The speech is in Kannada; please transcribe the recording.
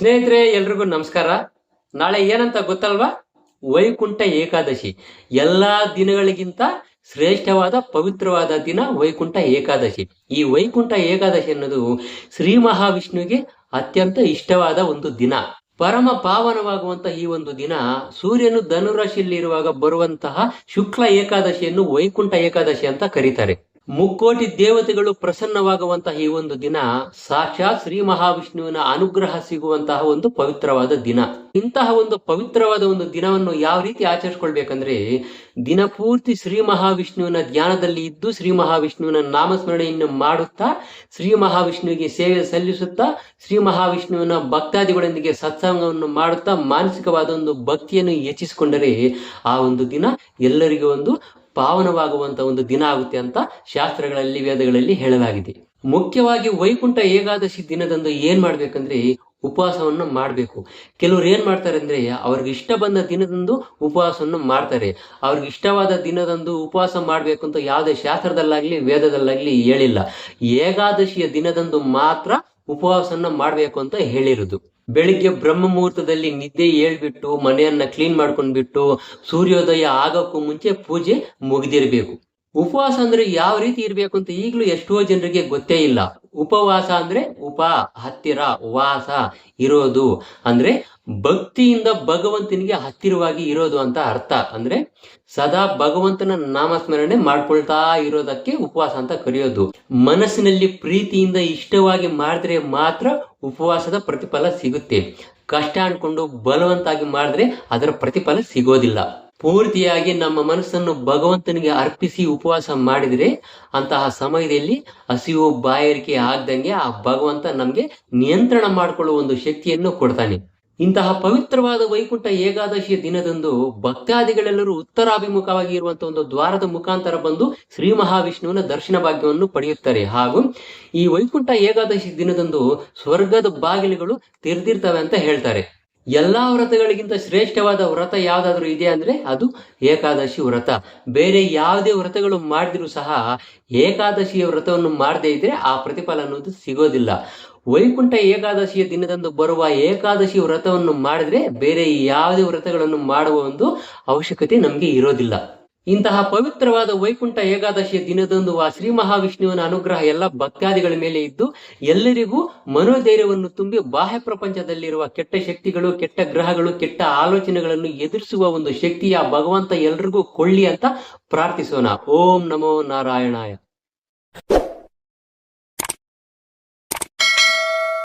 ಸ್ನೇಹಿತರೆ, ಎಲ್ರಿಗೂ ನಮಸ್ಕಾರ. ನಾಳೆ ಏನಂತ ಗೊತ್ತಲ್ವಾ? ವೈಕುಂಠ ಏಕಾದಶಿ. ಎಲ್ಲಾ ದಿನಗಳಿಗಿಂತ ಶ್ರೇಷ್ಠವಾದ, ಪವಿತ್ರವಾದ ದಿನ ವೈಕುಂಠ ಏಕಾದಶಿ. ಈ ವೈಕುಂಠ ಏಕಾದಶಿ ಅನ್ನೋದು ಶ್ರೀ ಮಹಾವಿಷ್ಣುವಿಗೆ ಅತ್ಯಂತ ಇಷ್ಟವಾದ ಒಂದು ದಿನ. ಪರಮ ಪಾವನವಾಗುವಂತಹ ಈ ಒಂದು ದಿನ ಸೂರ್ಯನು ಧನುರಾಶಿಯಲ್ಲಿರುವಾಗ ಬರುವಂತಹ ಶುಕ್ಲ ಏಕಾದಶಿಯನ್ನು ವೈಕುಂಠ ಏಕಾದಶಿ ಅಂತ ಕರೀತಾರೆ. ಮುಕ್ಕೋಟಿ ದೇವತೆಗಳು ಪ್ರಸನ್ನವಾಗುವಂತಹ ಈ ಒಂದು ದಿನ ಸಾಕ್ಷಾತ್ ಶ್ರೀ ಮಹಾವಿಷ್ಣುವಿನ ಅನುಗ್ರಹ ಸಿಗುವಂತಹ ಒಂದು ಪವಿತ್ರವಾದ ದಿನ. ಇಂತಹ ಒಂದು ಪವಿತ್ರವಾದ ಒಂದು ದಿನವನ್ನು ಯಾವ ರೀತಿ ಆಚರಿಸ್ಕೊಳ್ಬೇಕಂದ್ರೆ ದಿನಪೂರ್ತಿ ಶ್ರೀ ಮಹಾವಿಷ್ಣುವಿನ ಧ್ಯಾನದಲ್ಲಿ ಇದ್ದು ಶ್ರೀ ಮಹಾವಿಷ್ಣುವಿನ ನಾಮಸ್ಮರಣೆಯನ್ನು ಮಾಡುತ್ತಾ, ಶ್ರೀ ಮಹಾವಿಷ್ಣುವಿಗೆ ಸೇವೆ ಸಲ್ಲಿಸುತ್ತಾ, ಶ್ರೀ ಮಹಾವಿಷ್ಣುವಿನ ಭಕ್ತಾದಿಗಳೊಂದಿಗೆ ಸತ್ಸಂಗವನ್ನು ಮಾಡುತ್ತಾ, ಮಾನಸಿಕವಾದ ಒಂದು ಭಕ್ತಿಯನ್ನು ಹೆಚ್ಚಿಸಿಕೊಂಡರೆ ಆ ಒಂದು ದಿನ ಎಲ್ಲರಿಗೂ ಒಂದು ಪಾವನವಾಗುವಂತ ಒಂದು ದಿನ ಆಗುತ್ತೆ ಅಂತ ಶಾಸ್ತ್ರಗಳಲ್ಲಿ, ವೇದಗಳಲ್ಲಿ ಹೇಳಲಾಗಿದೆ. ಮುಖ್ಯವಾಗಿ ವೈಕುಂಠ ಏಕಾದಶಿ ದಿನದಂದು ಏನ್ ಮಾಡ್ಬೇಕಂದ್ರೆ ಉಪವಾಸವನ್ನು ಮಾಡಬೇಕು. ಕೆಲವರು ಏನು ಮಾಡ್ತಾರೆ ಅಂದ್ರೆ, ಅವ್ರಿಗೆ ಇಷ್ಟ ಬಂದ ದಿನದಂದು ಉಪವಾಸವನ್ನು ಮಾಡ್ತಾರೆ. ಅವ್ರಿಗೆ ಇಷ್ಟವಾದ ದಿನದಂದು ಉಪವಾಸ ಮಾಡಬೇಕು ಅಂತ ಯಾವುದೇ ಶಾಸ್ತ್ರದಲ್ಲಾಗ್ಲಿ, ವೇದದಲ್ಲಾಗ್ಲಿ ಹೇಳಿಲ್ಲ. ಏಕಾದಶಿಯ ದಿನದಂದು ಮಾತ್ರ ಉಪವಾಸವನ್ನು ಮಾಡಬೇಕು ಅಂತ ಹೇಳಿರೋದು. ಬೆಳಿಗ್ಗೆ ಬ್ರಹ್ಮ ಮುಹೂರ್ತದಲ್ಲಿ ನಿದ್ದೆ ಹೇಳ್ಬಿಟ್ಟು, ಮನೆಯನ್ನ ಕ್ಲೀನ್ ಮಾಡ್ಕೊಂಡ್ಬಿಟ್ಟು, ಸೂರ್ಯೋದಯ ಆಗೋಕ್ಕೂ ಮುಂಚೆ ಪೂಜೆ ಮುಗಿದಿರ್ಬೇಕು. ಉಪವಾಸ ಅಂದ್ರೆ ಯಾವ ರೀತಿ ಇರ್ಬೇಕು ಅಂತ ಈಗಲೂ ಎಷ್ಟೋ ಜನರಿಗೆ ಗೊತ್ತೇ ಇಲ್ಲ. ಉಪವಾಸ ಅಂದ್ರೆ ಉಪ, ಹತ್ತಿರ ವಾಸ ಇರೋದು. ಅಂದ್ರೆ ಭಕ್ತಿಯಿಂದ ಭಗವಂತನಿಗೆ ಹತ್ತಿರವಾಗಿ ಇರೋದು ಅಂತ ಅರ್ಥ. ಅಂದ್ರೆ ಸದಾ ಭಗವಂತನ ನಾಮಸ್ಮರಣೆ ಮಾಡ್ಕೊಳ್ತಾ ಇರೋದಕ್ಕೆ ಉಪವಾಸ ಅಂತ ಕರೆಯೋದು. ಮನಸ್ಸಿನಲ್ಲಿ ಪ್ರೀತಿಯಿಂದ ಇಷ್ಟವಾಗಿ ಮಾಡಿದ್ರೆ ಮಾತ್ರ ಉಪವಾಸದ ಪ್ರತಿಫಲ ಸಿಗುತ್ತೆ. ಕಷ್ಟ ಅನ್ಕೊಂಡು ಬಲವಂತಾಗಿ ಮಾಡಿದ್ರೆ ಅದರ ಪ್ರತಿಫಲ ಸಿಗೋದಿಲ್ಲ. ಪೂರ್ತಿಯಾಗಿ ನಮ್ಮ ಮನಸ್ಸನ್ನು ಭಗವಂತನಿಗೆ ಅರ್ಪಿಸಿ ಉಪವಾಸ ಮಾಡಿದರೆ ಅಂತಹ ಸಮಯದಲ್ಲಿ ಹಸಿವು ಬಾಯಾರಿಕೆ ಆಗ್ದಂಗೆ ಆ ಭಗವಂತ ನಮಗೆ ನಿಯಂತ್ರಣ ಮಾಡಿಕೊಳ್ಳುವ ಒಂದು ಶಕ್ತಿಯನ್ನು ಕೊಡ್ತಾನೆ. ಇಂತಹ ಪವಿತ್ರವಾದ ವೈಕುಂಠ ಏಕಾದಶಿಯ ದಿನದಂದು ಭಕ್ತಾದಿಗಳೆಲ್ಲರೂ ಉತ್ತರಾಭಿಮುಖವಾಗಿ ಇರುವಂತಹ ಒಂದು ದ್ವಾರದ ಮುಖಾಂತರ ಬಂದು ಶ್ರೀ ಮಹಾವಿಷ್ಣುವಿನ ದರ್ಶನ ಭಾಗ್ಯವನ್ನು ಪಡೆಯುತ್ತಾರೆ. ಹಾಗೂ ಈ ವೈಕುಂಠ ಏಕಾದಶಿ ದಿನದಂದು ಸ್ವರ್ಗದ ಬಾಗಿಲುಗಳು ತೆರೆದಿರ್ತವೆ ಅಂತ ಹೇಳ್ತಾರೆ. ಎಲ್ಲಾ ವ್ರತಗಳಿಗಿಂತ ಶ್ರೇಷ್ಠವಾದ ವ್ರತ ಯಾವುದಾದ್ರೂ ಇದೆ ಅಂದ್ರೆ ಅದು ಏಕಾದಶಿ ವ್ರತ. ಬೇರೆ ಯಾವುದೇ ವ್ರತಗಳು ಮಾಡಿದ್ರು ಸಹ ಏಕಾದಶಿಯ ವ್ರತವನ್ನು ಮಾಡದೇ ಇದ್ರೆ ಆ ಪ್ರತಿಫಲ ಅನ್ನೋದು ಸಿಗೋದಿಲ್ಲ. ವೈಕುಂಠ ಏಕಾದಶಿಯ ದಿನದಂದು ಬರುವ ಏಕಾದಶಿ ವ್ರತವನ್ನು ಮಾಡಿದ್ರೆ ಬೇರೆ ಯಾವುದೇ ವ್ರತಗಳನ್ನು ಮಾಡುವ ಒಂದು ಅವಶ್ಯಕತೆ ನಮಗೆ ಇರೋದಿಲ್ಲ. ಇಂತಹ ಪವಿತ್ರವಾದ ವೈಕುಂಠ ಏಕಾದಶಿಯ ದಿನದಂದು ಆ ಶ್ರೀ ಮಹಾವಿಷ್ಣುವಿನ ಅನುಗ್ರಹ ಎಲ್ಲ ಭಕ್ತಾದಿಗಳ ಮೇಲೆ ಇದ್ದು, ಎಲ್ಲರಿಗೂ ಮನೋಧೈರ್ಯವನ್ನು ತುಂಬಿ ಬಾಹ್ಯ ಪ್ರಪಂಚದಲ್ಲಿರುವ ಕೆಟ್ಟ ಶಕ್ತಿಗಳು, ಕೆಟ್ಟ ಗ್ರಹಗಳು, ಕೆಟ್ಟ ಆಲೋಚನೆಗಳನ್ನು ಎದುರಿಸುವ ಒಂದು ಶಕ್ತಿಯ ಭಗವಂತ ಎಲ್ರಿಗೂ ಕೊಳ್ಳಿ ಅಂತ ಪ್ರಾರ್ಥಿಸೋಣ. ಓಂ ನಮೋ ನಾರಾಯಣಾಯ.